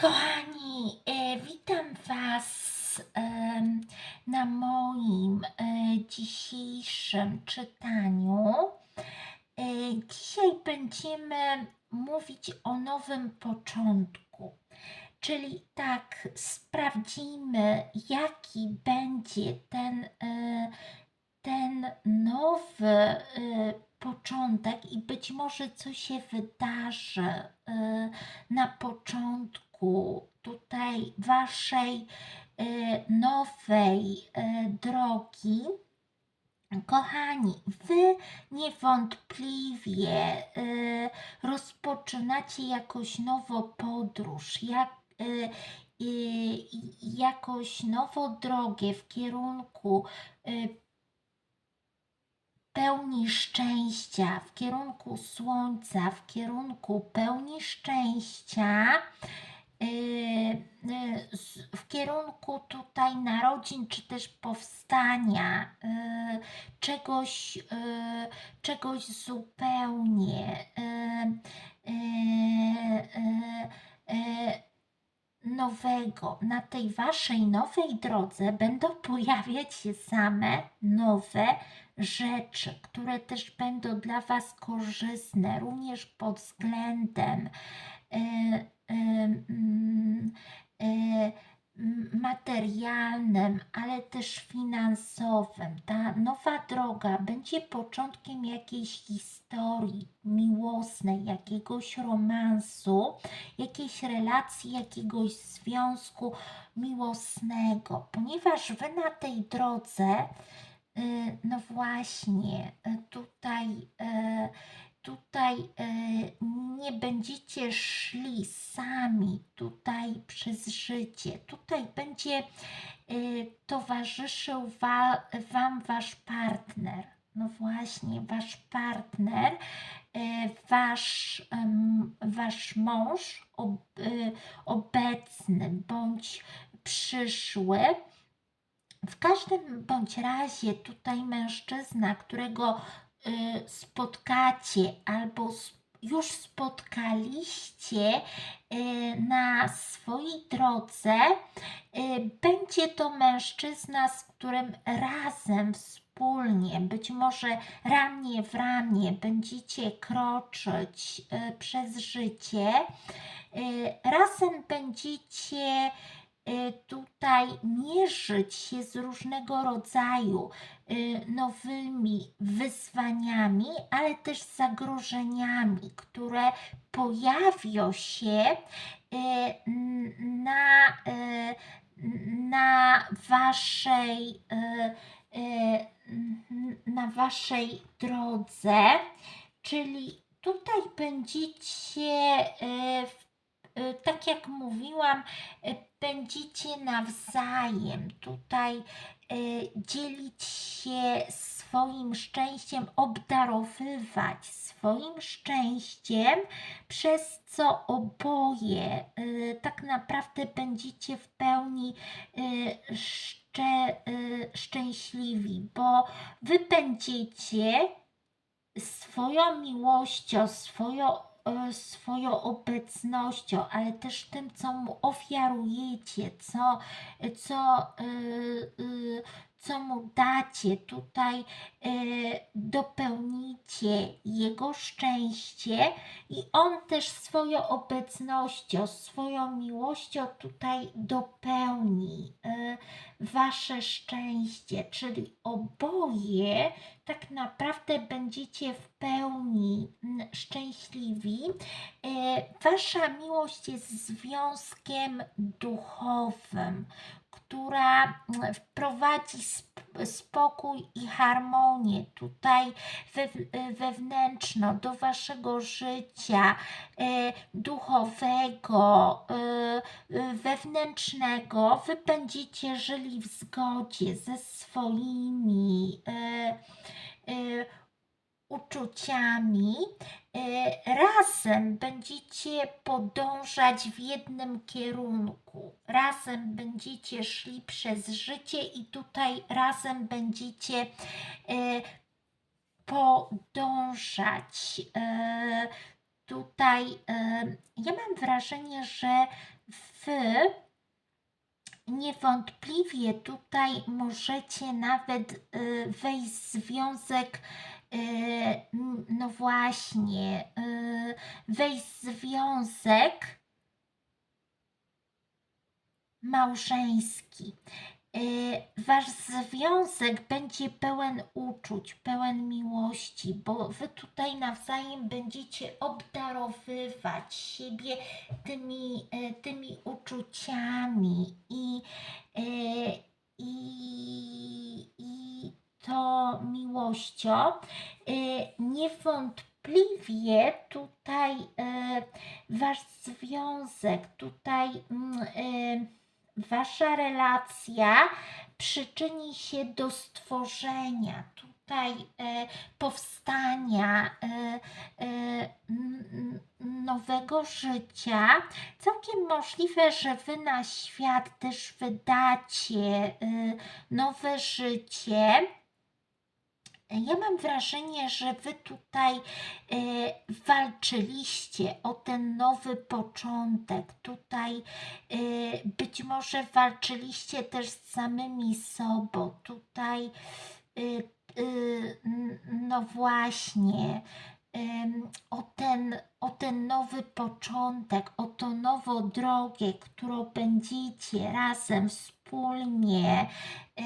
Kochani, e, witam Was na moim e, dzisiejszym czytaniu. E, Dzisiaj będziemy mówić o nowym początku, czyli tak sprawdzimy, jaki będzie ten, ten nowy początek i być może co się wydarzy na początku tutaj Waszej e, nowej e, drogi. Kochani, Wy niewątpliwie e, rozpoczynacie jakąś nową podróż, jak, jakąś nową drogę w kierunku pełni szczęścia, w kierunku słońca, w kierunku pełni szczęścia, w kierunku tutaj narodzin, czy też powstania yy, czegoś, czegoś zupełnie nowego. Na tej waszej nowej drodze będą pojawiać się same nowe rzeczy, które też będą dla Was korzystne, również pod względem materialnym, ale też finansowym. Ta nowa droga będzie początkiem jakiejś historii miłosnej, jakiegoś romansu, jakiejś relacji, jakiegoś związku miłosnego, ponieważ Wy na tej drodze Y, No właśnie, y, tutaj, y, tutaj y, nie będziecie szli sami tutaj przez życie. Tutaj będzie y, towarzyszył wa, Wam Wasz partner. No właśnie, Wasz partner, y, Wasz, wasz mąż ob, obecny bądź przyszły. W każdym bądź razie tutaj mężczyzna, którego spotkacie albo już spotkaliście y, na swojej drodze, y, będzie to mężczyzna, z którym razem, wspólnie, być może ramię w ramię będziecie kroczyć y, przez życie. Y, Razem będziecie y, tutaj mierzyć się z różnego rodzaju y, nowymi wyzwaniami, ale też zagrożeniami, które pojawią się n- na, na waszej na waszej drodze, czyli tutaj będziecie w tak jak mówiłam, będziecie nawzajem tutaj y, dzielić się swoim szczęściem, obdarowywać swoim szczęściem, przez co oboje tak naprawdę będziecie w pełni szcze, y, szczęśliwi, bo wy będziecie swoją miłością, swoją, e, swoją obecnością, ale też tym, co mu ofiarujecie, co, co, y, y, co mu dacie, tutaj y, dopełnicie jego szczęście i on też swoją obecnością, swoją miłością tutaj dopełni y, wasze szczęście, czyli oboje tak naprawdę będziecie w pełni szczęśliwi. E, Wasza miłość jest związkiem duchowym, która mm, wprowadzi sp- spokój i harmonię tutaj wew- wewnętrzno do waszego życia e, duchowego, e, e, wewnętrznego. Wy będziecie żyli w zgodzie ze swoimi uczuciami. E, razem będziecie podążać w jednym kierunku. Razem będziecie szli przez życie i tutaj razem będziecie e, podążać. E, tutaj ja mam wrażenie, że wy niewątpliwie tutaj możecie nawet y, wejść w związek, y, no właśnie, y, wejść w związek małżeński. Y, Wasz związek będzie pełen uczuć, pełen miłości, bo wy tutaj nawzajem będziecie obdarowywać siebie tymi, tymi uczuciami i, i, i to miłością. Y, Niewątpliwie tutaj y, wasz związek, tutaj mm, y, wasza relacja przyczyni się do stworzenia tutaj powstania nowego życia. Całkiem możliwe, że wy na świat też wydacie nowe życie. Ja mam wrażenie, że wy tutaj e, walczyliście o ten nowy początek. Tutaj e, być może walczyliście też z samymi sobą. Tutaj, e, n- no właśnie, em, o ten, o ten nowy początek, o tą nową drogę, którą będziecie razem, wspólnie e,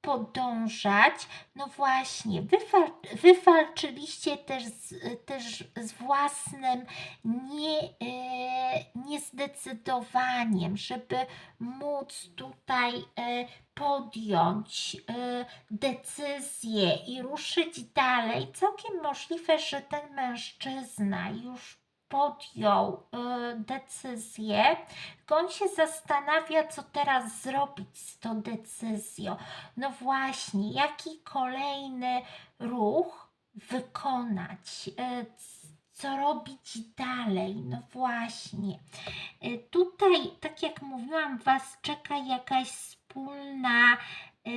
podążać. No właśnie, wy, wal- wy walczyliście też z, też z własnym nie, e, niezdecydowaniem, żeby móc tutaj e, podjąć e, decyzję i ruszyć dalej. Całkiem możliwe, że ten mężczyzna już podjął e, decyzję, on się zastanawia, co teraz zrobić z tą decyzją. No właśnie, jaki kolejny ruch wykonać? c- Co robić dalej? No właśnie. E, Tutaj, tak jak mówiłam, Was czeka jakaś wspólna e,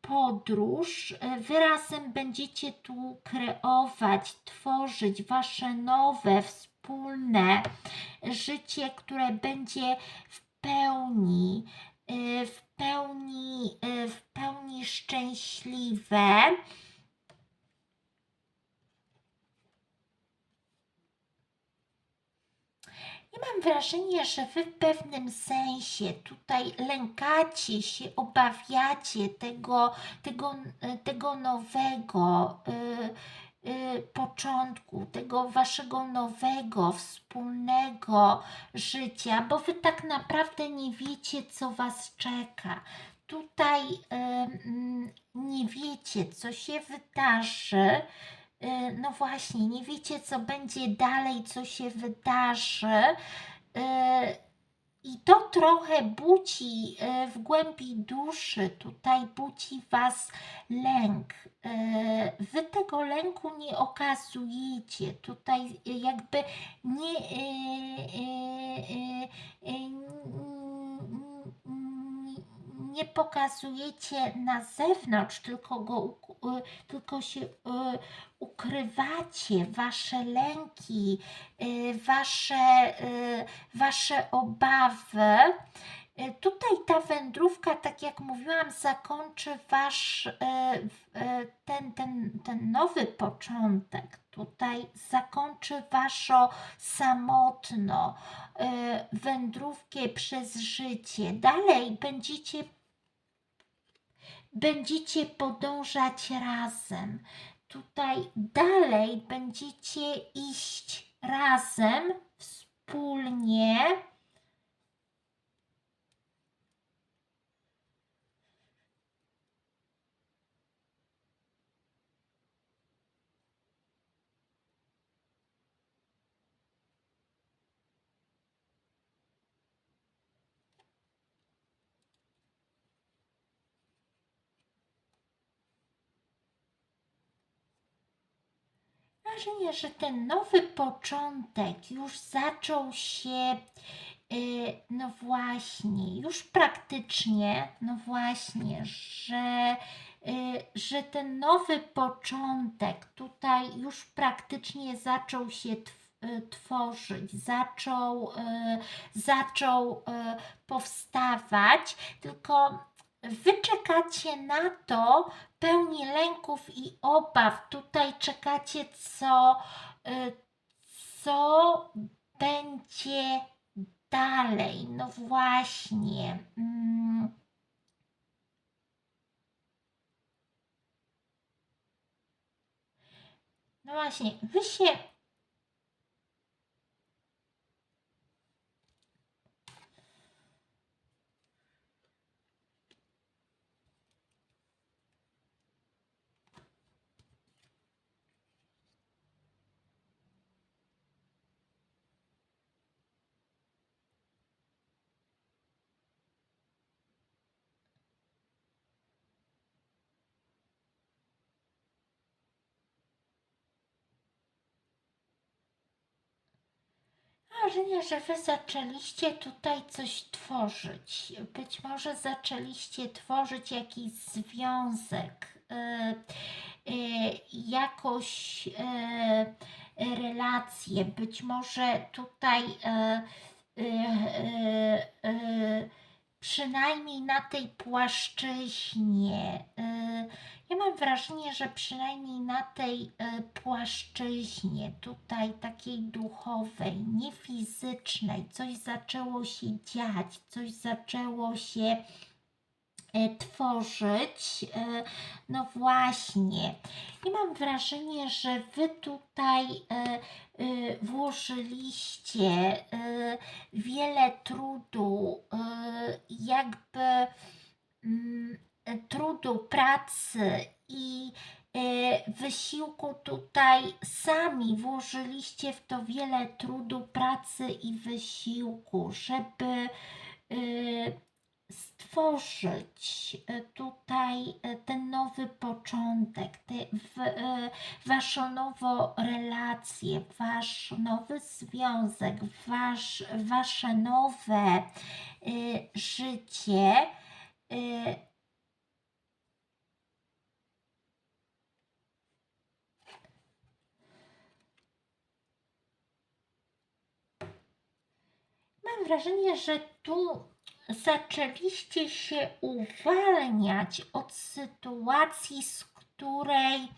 podróż. E, Wy razem będziecie tu kreować, tworzyć Wasze nowe, wspólne życie, które będzie w pełni, y, w pełni, y, w pełni szczęśliwe. Ja mam wrażenie, że wy w pewnym sensie tutaj lękacie się, obawiacie tego, tego, tego nowego y, y, początku, tego waszego nowego, wspólnego życia, bo wy tak naprawdę nie wiecie, co was czeka. Tutaj y, mm, nie wiecie, co się wydarzy. Y, No właśnie, nie wiecie, co będzie dalej, co się wydarzy. I to trochę budzi y, w głębi duszy, tutaj budzi Was lęk. Y, Wy tego lęku nie okazujecie, tutaj y, jakby nie, nie pokazujecie na zewnątrz, tylko, go, y, tylko się y, ukrywacie wasze lęki, y, wasze, wasze obawy. Tutaj ta wędrówka, tak jak mówiłam, zakończy wasz ten, ten, ten nowy początek. Tutaj zakończy waszą samotną y, wędrówkę przez życie. Dalej będziecie będziecie podążać razem. Tutaj dalej będziecie iść razem, wspólnie. Wrażenie, że ten nowy początek już zaczął się, y, no właśnie, już praktycznie, no właśnie, że, y, że ten nowy początek tutaj już praktycznie zaczął się tworzyć y, tworzyć, zaczął, zaczął powstawać, tylko wy czekacie na to pełni lęków i obaw. Tutaj czekacie, co, y, co będzie dalej. No właśnie. Mm. No właśnie, wy się. Mam wrażenie, że wy zaczęliście tutaj coś tworzyć. Być może zaczęliście tworzyć jakiś związek, y, y, jakąś y, relację. Być może tutaj y, y, przynajmniej na tej płaszczyźnie. Ja mam wrażenie, że przynajmniej na tej y, płaszczyźnie, tutaj takiej duchowej, nie fizycznej, coś zaczęło się dziać, coś zaczęło się y, tworzyć. y, No właśnie. I mam wrażenie, że wy tutaj włożyliście wiele trudu, jakby mm, trudu, pracy i y, wysiłku tutaj sami włożyliście w to wiele trudu, pracy i wysiłku, żeby y, stworzyć y, tutaj ten nowy początek, te, w, waszą nową relację, wasz nowy związek, wasz, wasze nowe y, życie. Y, Mam wrażenie, że tu zaczęliście się uwalniać od sytuacji, z której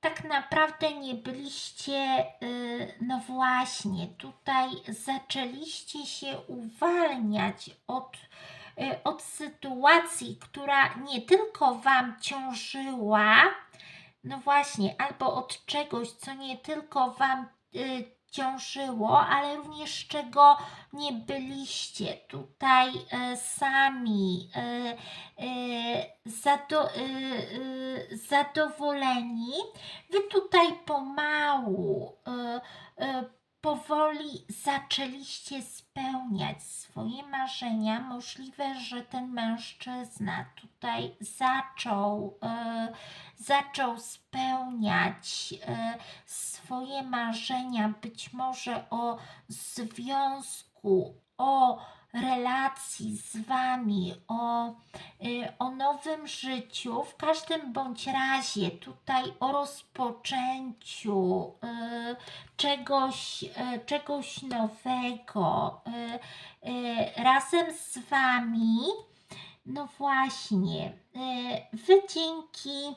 tak naprawdę nie byliście, y, no właśnie, tutaj zaczęliście się uwalniać od, y, od sytuacji, która nie tylko Wam ciążyła, no właśnie, albo od czegoś, co nie tylko Wam y, ciążyło, ale również czego nie byliście tutaj e, sami e, e, zado, e, e, zadowoleni. Wy tutaj pomału, e, e, powoli zaczęliście spełniać swoje marzenia. Możliwe, że ten mężczyzna tutaj zaczął, e, zaczął spełniać e, swoje marzenia, być może o związku, o relacji z Wami, o, y, o nowym życiu, w każdym bądź razie tutaj o rozpoczęciu y, czegoś, y, czegoś nowego razem z Wami. No właśnie, Wy dzięki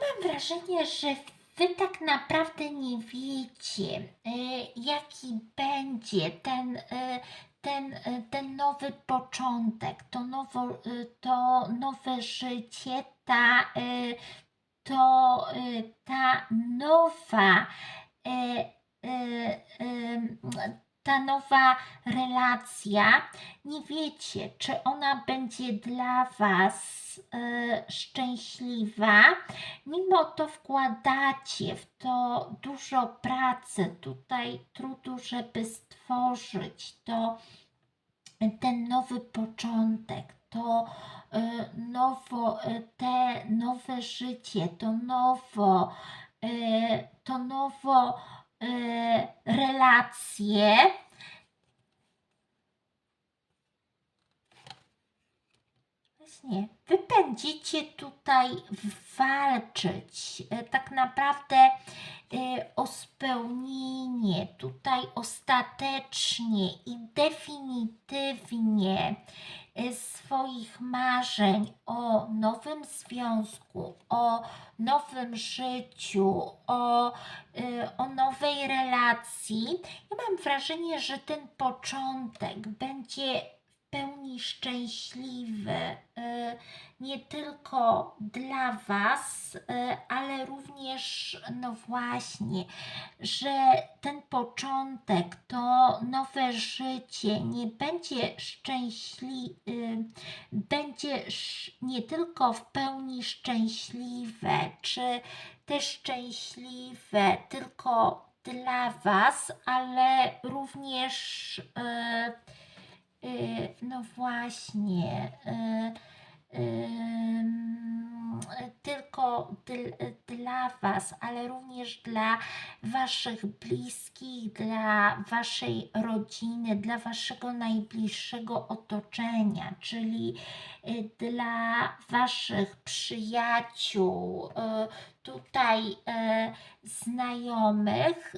mam wrażenie, że wy tak naprawdę nie wiecie, y, jaki będzie ten, y, ten, y, ten nowy początek, to, nowo, to nowe życie, ta, to, ta nowa, ta nowa relacja. Nie wiecie, czy ona będzie dla Was y, szczęśliwa, mimo to wkładacie w to dużo pracy, tutaj trudu, żeby stworzyć to, ten nowy początek, to y, nowo, y, te nowe życie, to nowo, to nowo E, relacje. Właśnie, wy będziecie tutaj walczyć e, tak naprawdę e, o spełnienie, tutaj ostatecznie i definitywnie swoich marzeń o nowym związku, o nowym życiu, o, e, o nowej relacji. Ja mam wrażenie, że ten początek będzie pełni szczęśliwy. e, Nie tylko dla Was, e, ale również, no właśnie, że ten początek, to nowe życie nie będzie szczęśliwe, będzie nie tylko w pełni szczęśliwe, czy też szczęśliwe tylko dla Was, ale również, e, no właśnie, e, tylko dl, dla Was, ale również dla Waszych bliskich, dla Waszej rodziny, dla Waszego najbliższego otoczenia, czyli y, dla Waszych przyjaciół, tutaj znajomych.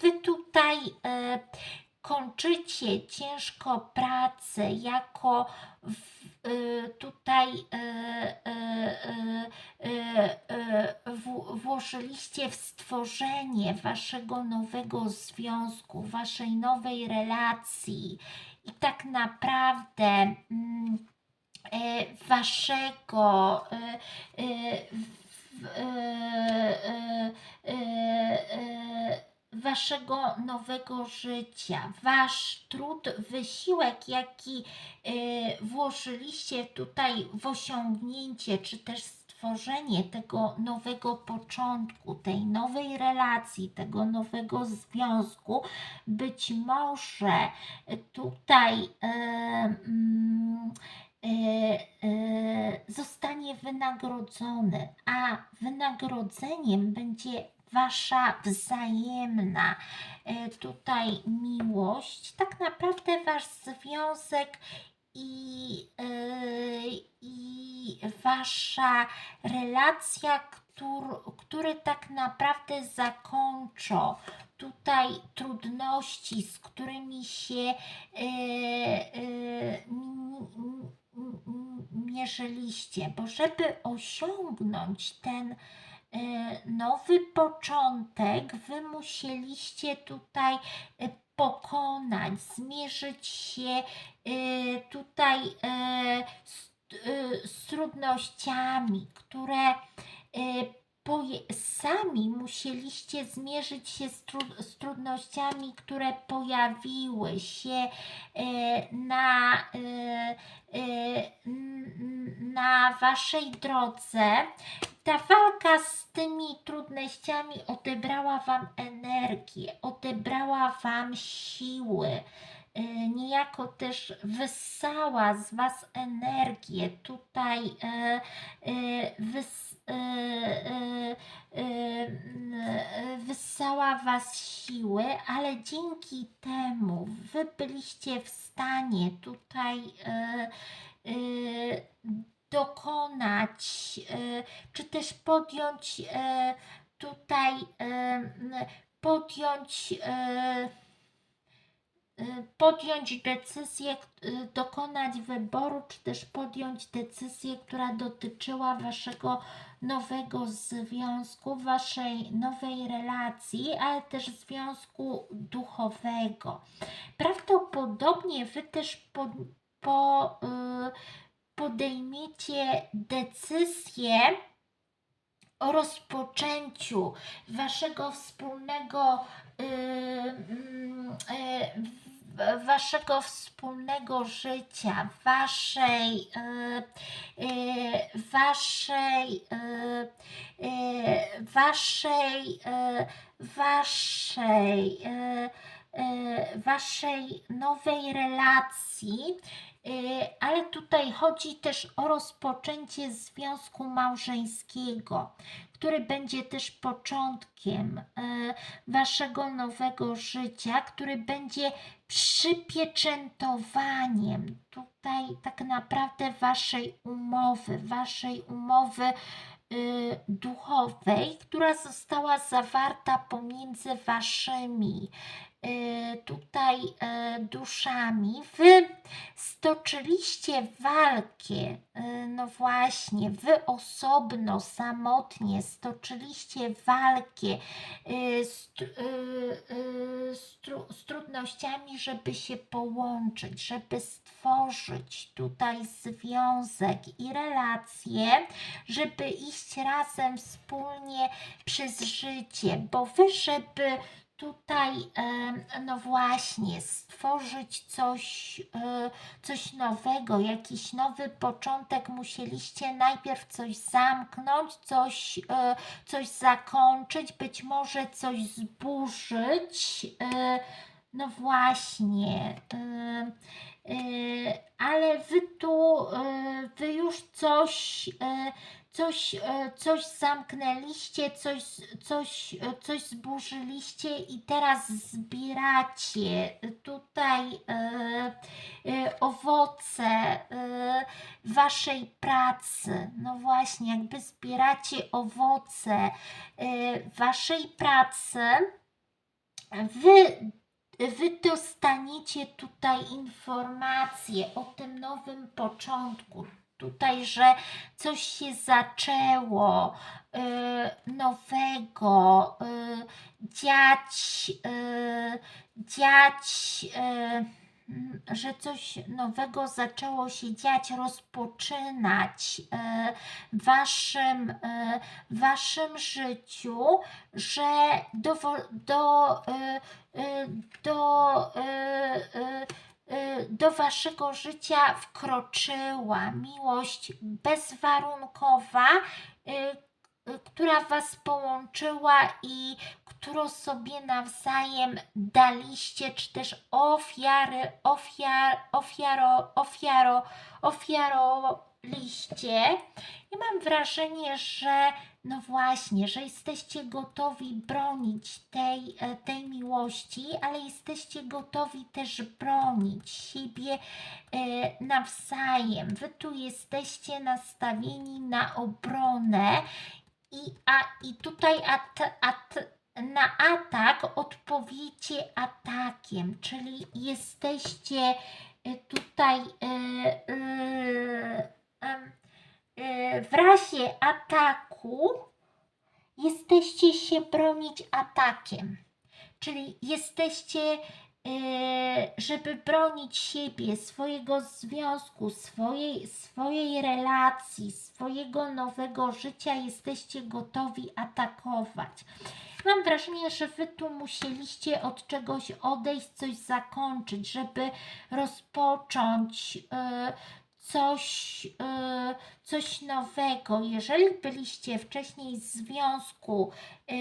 Wy tutaj kończycie ciężko pracę jako w, y, tutaj y, y, w, włożyliście w stworzenie waszego nowego związku, waszej nowej relacji i tak naprawdę mm, e, waszego e, e, w- waszego nowego życia, wasz trud, wysiłek, jaki e, włożyliście tutaj w osiągnięcie, czy też stworzenie tego nowego początku, tej nowej relacji, tego nowego związku, być może tutaj e, mm, e, zostanie wynagrodzony, a wynagrodzeniem będzie Wasza wzajemna e, tutaj miłość, tak naprawdę Wasz związek i, e, i Wasza relacja, który, który tak naprawdę zakończą tutaj trudności, z którymi się e, mi- mi- mi- mierzyliście, bo żeby osiągnąć ten nowy początek, wy musieliście tutaj e, pokonać, zmierzyć się e, tutaj e, z, e, z trudnościami, które e, sami musieliście zmierzyć się z, tru- z trudnościami, które pojawiły się e, na, e, e, na waszej drodze. Ta walka z tymi trudnościami odebrała wam energię, odebrała wam siły. e, Niejako też wyssała z Was energię. Tutaj e, e, wys, wyssała Was siły, ale dzięki temu Wy byliście w stanie tutaj dokonać, e, czy też podjąć e, tutaj, e, podjąć, podjąć decyzję, dokonać wyboru, czy też podjąć decyzję, która dotyczyła Waszego nowego związku, Waszej nowej relacji, ale też związku duchowego. Prawdopodobnie Wy też po, po, podejmiecie decyzję o rozpoczęciu waszego wspólnego y, mm, y, w- waszego wspólnego życia, waszej y, y, waszej y, y, waszej y, waszej y, y, waszej nowej relacji ale tutaj chodzi też o rozpoczęcie związku małżeńskiego, który będzie też początkiem y, waszego nowego życia, który będzie przypieczętowaniem tutaj tak naprawdę waszej umowy, waszej umowy y, duchowej, która została zawarta pomiędzy waszymi tutaj y, duszami. Wy stoczyliście walkę, y, no właśnie, wy osobno, samotnie stoczyliście walkę z, z trudnościami, żeby się połączyć, żeby stworzyć tutaj związek i relacje, żeby iść razem wspólnie przez życie, bo wy, żeby tutaj, no właśnie, stworzyć coś, e, coś nowego, jakiś nowy początek, musieliście najpierw coś zamknąć, coś, e, coś zakończyć, być może coś zburzyć. e, No właśnie, ale wy tu, wy już coś, coś, e, coś zamknęliście, coś, coś, e, coś zburzyliście i teraz zbieracie tutaj e, e, owoce e, waszej pracy. No właśnie, jakby zbieracie owoce e, waszej pracy. Wy Wy dostaniecie tutaj informacje o tym nowym początku. Tutaj, że coś się zaczęło y, nowego, y, dziać, y, dziać, y, że coś nowego zaczęło się dziać, rozpoczynać y, w waszym, y, waszym życiu, że do, do, y, y, do, y, y, do waszego życia wkroczyła miłość bezwarunkowa, y, y, która was połączyła i którą sobie nawzajem daliście, czy też ofiary, ofiar, ofiaro, ofiaro, ofiaroliście. I mam wrażenie, że no właśnie, że jesteście gotowi bronić tej, e, tej miłości, ale jesteście gotowi też bronić siebie e, nawzajem. Wy tu jesteście nastawieni na obronę i, a, i tutaj at, at, na atak odpowiecie atakiem, czyli jesteście e, tutaj em, e, w razie ataku jesteście się bronić atakiem. Czyli jesteście, e, żeby bronić siebie, swojego związku, swojej, swojej relacji, swojego nowego życia, jesteście gotowi atakować. Mam wrażenie, że wy tu musieliście od czegoś odejść, coś zakończyć, żeby rozpocząć e, coś, e, coś nowego. Jeżeli byliście wcześniej w związku, e,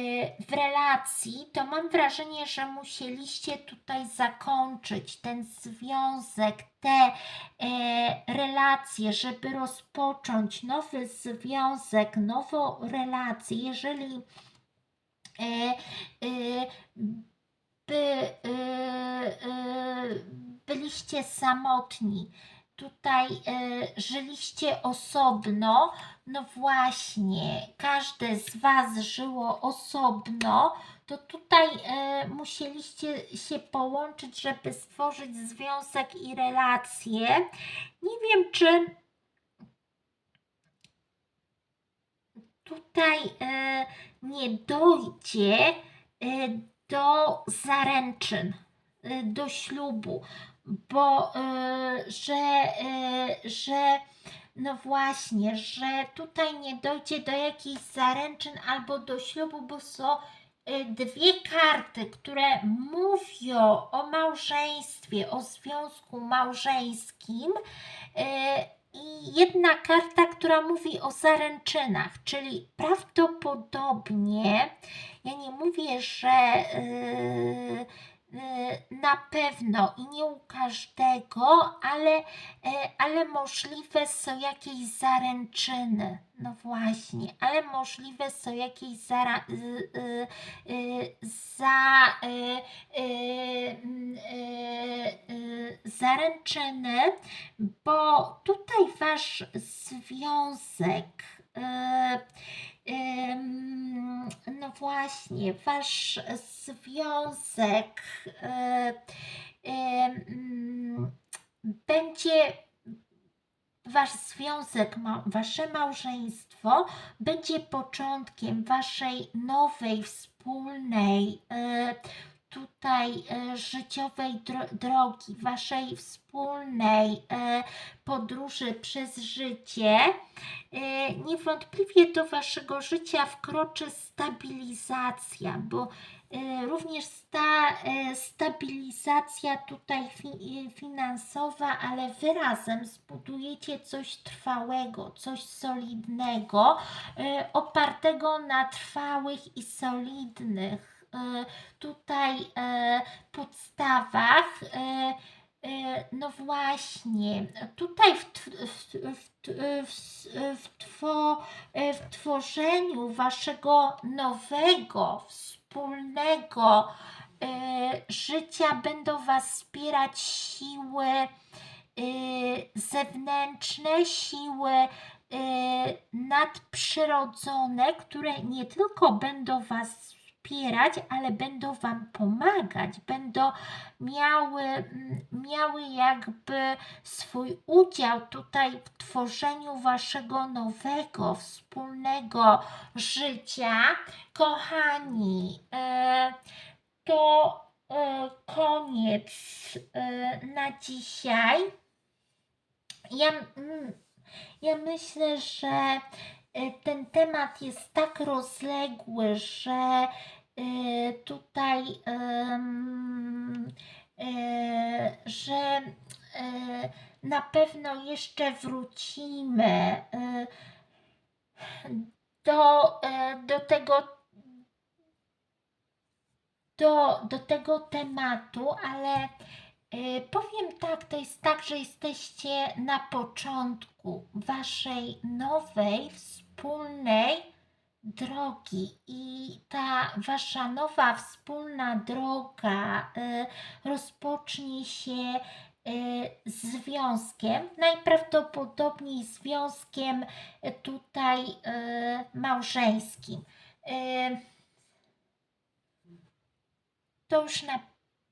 w relacji, to mam wrażenie, że musieliście tutaj zakończyć ten związek, te e, relacje, żeby rozpocząć nowy związek, nową relację. Jeżeli by, byliście samotni, tutaj e, żyliście osobno, no właśnie, każde z Was żyło osobno, to tutaj e, musieliście się połączyć, żeby stworzyć związek i relacje. Nie wiem, czy tutaj e, nie dojdzie e, do zaręczyn, e, do ślubu, bo e, że, e, że no właśnie, że tutaj nie dojdzie do jakichś zaręczyn albo do ślubu, bo są e, dwie karty, które mówią o małżeństwie, o związku małżeńskim. I jedna karta, która mówi o zaręczynach, czyli prawdopodobnie, ja nie mówię, że na pewno i nie u każdego, ale, e, ale możliwe są jakieś zaręczyny. No właśnie, ale możliwe są jakieś zara, y, y, y, za, y, y, y, y, zaręczyny, bo tutaj wasz związek. y, no właśnie, wasz związek ym, będzie wasz związek, wasze małżeństwo będzie początkiem waszej nowej, wspólnej, y, tutaj y, życiowej dro- drogi, waszej wspólnej y, podróży przez życie. Y, Niewątpliwie do waszego życia wkroczy stabilizacja, bo również ta stabilizacja tutaj fi- finansowa, ale wy razem zbudujecie coś trwałego, coś solidnego, opartego na trwałych i solidnych tutaj y, podstawach. y, No właśnie, tutaj w, w, w, w, two, w tworzeniu waszego nowego, wspólnego życia będą was wspierać siły zewnętrzne, siły nadprzyrodzone, które nie tylko będą was wspierać, ale będą wam pomagać, będą miały, mm, miały jakby swój udział tutaj w tworzeniu waszego nowego, wspólnego życia. Kochani, e, to e, koniec e, na dzisiaj. Ja, mm, ja myślę, że ten temat jest tak rozległy, że tutaj em, e, że e, na pewno jeszcze wrócimy do, do tego do, do tego tematu, ale powiem tak, to jest tak, że jesteście na początku waszej nowej, wspólnej drogi i ta wasza nowa wspólna droga e, rozpocznie się e, związkiem, najprawdopodobniej związkiem e, tutaj małżeńskim. To już, na,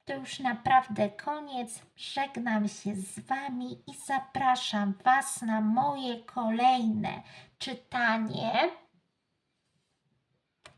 to już naprawdę koniec. Żegnam się z Wami i zapraszam Was na moje kolejne czytanie